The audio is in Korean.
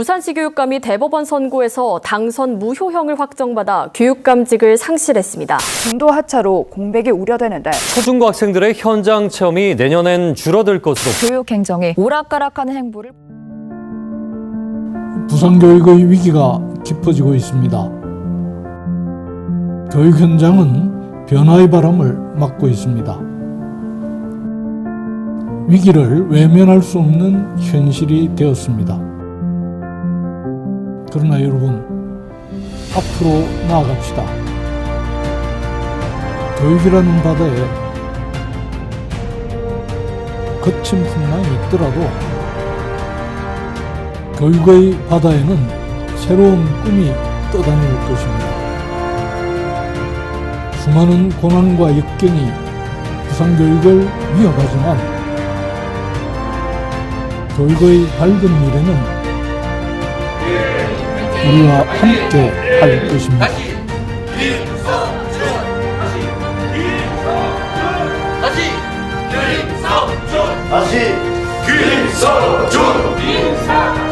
부산시 교육감이 대법원 선고에서 당선 무효형을 확정받아 교육감직을 상실했습니다. 중도 하차로 공백이 우려되는데 초중고 학생들의 현장 체험이 내년엔 줄어들 것으로 교육 행정에 오락가락하는 행보를 부산 교육의 위기가 깊어지고 있습니다. 교육 현장은 변화의 바람을 맞고 있습니다. 위기를 외면할 수 없는 현실이 되었습니다. 그러나 여러분, 앞으로 나아갑시다. 교육이라는 바다에 거친 풍랑이 있더라도 교육의 바다에는 새로운 꿈이 떠다닐 것입니다. 수많은 고난과 역경이 부산교육을 위협하지만 교육의 밝은 미래는 우리와 함께 할 것입니다. 다시 김서준. 김서준.